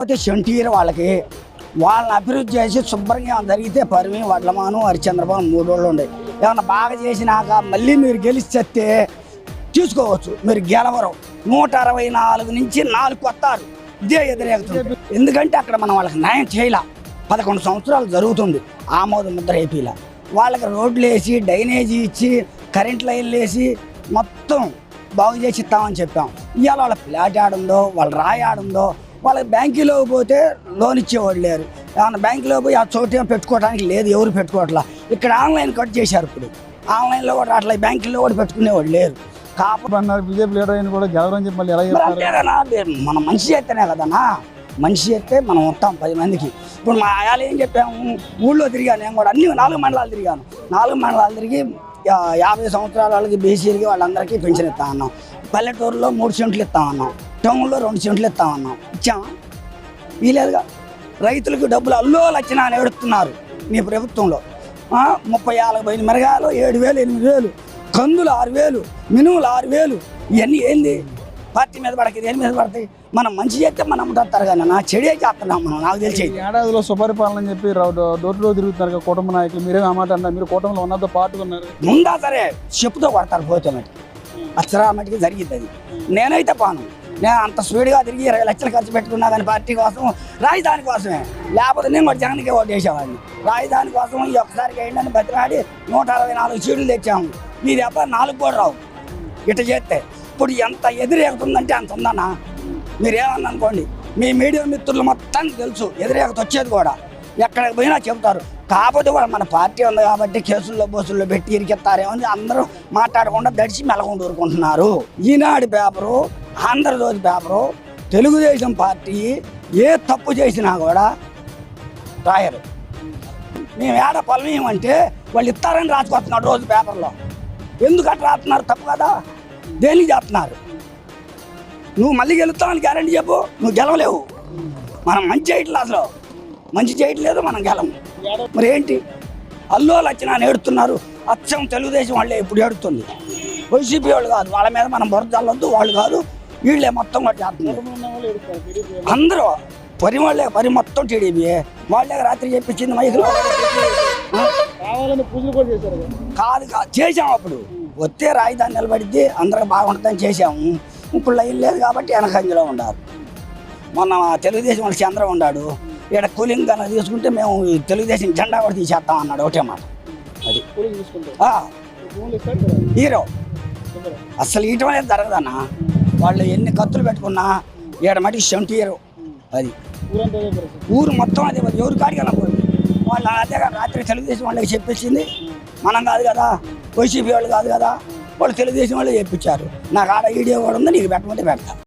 కాకపోతే షంటీర్ వాళ్ళకి వాళ్ళని అభివృద్ధి చేసి శుభ్రంగా జరిగితే పరిమి వడ్లమాను హరిచంద్రబాబు మూడు రోజులు ఉండే. ఏమన్నా బాగా చేసినాక మళ్ళీ మీరు గెలిస్తే తీసుకోవచ్చు మీరు గెలవరు. నూట అరవై నాలుగు నుంచి నాలుగు కొత్తారు. ఇదే ఎదురేగుతుంది. ఎందుకంటే అక్కడ మనం వాళ్ళకి న్యాయం చేయలే. పదకొండు సంవత్సరాలు జరుగుతుంది. ఆమోద ముద్ర ఏపీలో. వాళ్ళకి రోడ్లు వేసి డ్రైనేజీ ఇచ్చి కరెంట్ లైన్లు వేసి మొత్తం బాగు చేసి ఇస్తామని చెప్పాం. ఇవాళ వాళ్ళ ఫ్లాట్ ఆడుందో వాళ్ళ రాయి ఆడుందో వాళ్ళకి బ్యాంకులో పోతే లోన్ ఇచ్చేవాళ్ళు లేరు. ఏమన్నా బ్యాంకులో పోయి ఆ చోటు పెట్టుకోవడానికి లేదు ఎవరు పెట్టుకోవట్లా. ఇక్కడ ఆన్లైన్ కట్ చేశారు ఇప్పుడు. ఆన్లైన్లో కూడా అట్లా బ్యాంకుల్లో కూడా పెట్టుకునేవాళ్ళు లేరు. అన్నారు బీజేపీ లీడర్ అయిన కూడా గెలవరని చెప్పి మళ్ళీ ఎలా మన మనిషి చేస్తేనే కదనా మనిషి చేస్తే మనం వస్తాం పది మందికి. ఇప్పుడు మా ఆయాలు ఏం చెప్పాము? ఊళ్ళో తిరిగాను నేను కూడా. అన్ని నాలుగు మండలాలు తిరిగాను. నాలుగు మండలాలు తిరిగి యాభై సంవత్సరాల వాళ్ళకి బీసీలకి వాళ్ళందరికీ పెన్షన్ ఇస్తా అన్నాం. పల్లెటూరులో మూడు సెంట్లు ఇస్తామన్నాం టౌన్లో రెండు సెంట్లు ఇస్తామన్నాం. ఇచ్చామా? వీలేదుగా రైతులకు డబ్బులు అల్లో లక్షణ అని ఎడుతున్నారు మీ ప్రభుత్వంలో. ముప్పై పైన మిరగాయలు ఏడు వేలు ఎనిమిది వేలు కందులు ఆరు వేలు మినుములు ఆరు వేలు ఇవన్నీ ఏంది? పార్టీ మీద పడక దేని మీద పడతాయి? మనం మంచి చేస్తే మనం ఉంటారు కానీ నా చెడే చేస్తున్నాం మనం నాకు తెలిసి. ఏడాదిలో సుపరిపాలన అని చెప్పి రౌ- డోర్ టు డోర్ తిరుగుతున్నారు కుటుంబ నాయకులు మీరేం ఆ మాట అన్నారు మీరు కూటమిలో ఉన్నదో పాటు ఉన్నారు. ముందా సరే చెప్పుతో కొడతారు పోతే మటుకు. అచ్చరా మటుకు జరిగింది అది. నేనైతే పాను. నేను అంత స్పీడ్గా తిరిగి ఇరవై లక్షలు ఖర్చు పెట్టుకున్నా కానీ పార్టీ కోసం రాజధాని కోసమే. లేకపోతే నేను కూడా జగన్కే ఓటు వేసేవాడిని. రాజధాని కోసం ఈ ఒక్కసారి వేయండి బతిరాడి నూట అరవై నాలుగు సీట్లు తెచ్చాము. మీ దెబ్బ నాలుగు కూడా రావు. ఇట చేస్తే ఇప్పుడు ఎంత ఎదురేగుతుందంటే అంత ఉందన్నా. మీరేమన్నా అనుకోండి మీ మీడియా మిత్రులు మొత్తానికి తెలుసు ఎదురేగత వచ్చేది కూడా. ఎక్కడికి పోయినా చెబుతారు. కాకపోతే కూడా మన పార్టీ ఉంది కాబట్టి కేసుల్లో బోసుల్లో పెట్టి ఇరికెత్తారేమని అని అందరూ మాట్లాడకుండా దడిచి మెలకొండూరుకుంటున్నారు Eenadu paper Andhra Jyothy paper Telugu Desam party ఏ తప్పు చేసినా కూడా రాయరు. మేము ఏడ పొలం వాళ్ళు ఇస్తారని రాసుకొస్తున్నారు రోజు పేపర్లో. ఎందుకు అట్లా రాస్తున్నారు తప్పు కదా? దేనికి చేస్తున్నారు? నువ్వు మళ్ళీ గెలుస్తావని గ్యారంటీ చెప్పు నువ్వు గెలవలేవు. మనం మంచి చేయట్లేదు అసలు. మంచి చేయట్లేదు మనం గెలము. మరి ఏంటి? అల్లో లక్షణ ఏడుతున్నారు. అచ్చం తెలుగుదేశం వాళ్ళే ఇప్పుడు ఏడుతుంది. వైసీపీ వాళ్ళు కాదు వాళ్ళ మీద మనం బురద చల్లొద్దు వాళ్ళు కాదు వీళ్ళే మొత్తం కూడా చేస్తున్నారు. అందరూ పరి వాళ్ళే పరి మొత్తం టీడీపీ వాళ్ళే రాత్రి చెప్పించింది మైకులో కదా. కాదు కాదు చేసాం అప్పుడు. వస్తే రాజధాని నిలబడిద్ది అందరికి బాగుంటుందని చేసాము ఇప్పుడు లైన్ లేదు కాబట్టి వెనకంజలో ఉండాలి. మొన్న తెలుగుదేశం వాళ్ళు చంద్ర ఉన్నాడు. ఇక్కడ కూలింగ్ కనుక తీసుకుంటే మేము తెలుగుదేశం జెండా కూడా తీసేస్తాం అన్నాడు ఒకటే మాట. అది. హీరో. అసలు అనేది జరగదన్నా? వాళ్ళు ఎన్ని కత్తులు పెట్టుకున్నా ఈడ మటుకు ఇయర్ అది. ఊరు మొత్తం అదే ఎవరు కాడికి వెళ్ళకూడదు వాళ్ళు అదే రాత్రి తెలుగుదేశం వాళ్ళకి చెప్పించింది మనం కాదు కదా. వైసీపీ వాళ్ళు కాదు కదా. వాళ్ళు తెలుగుదేశం వాళ్ళు చెప్పించారు. నాకు ఆడ వీడియో కూడా ఉంది నీకు పెట్టమంటే పెడతా.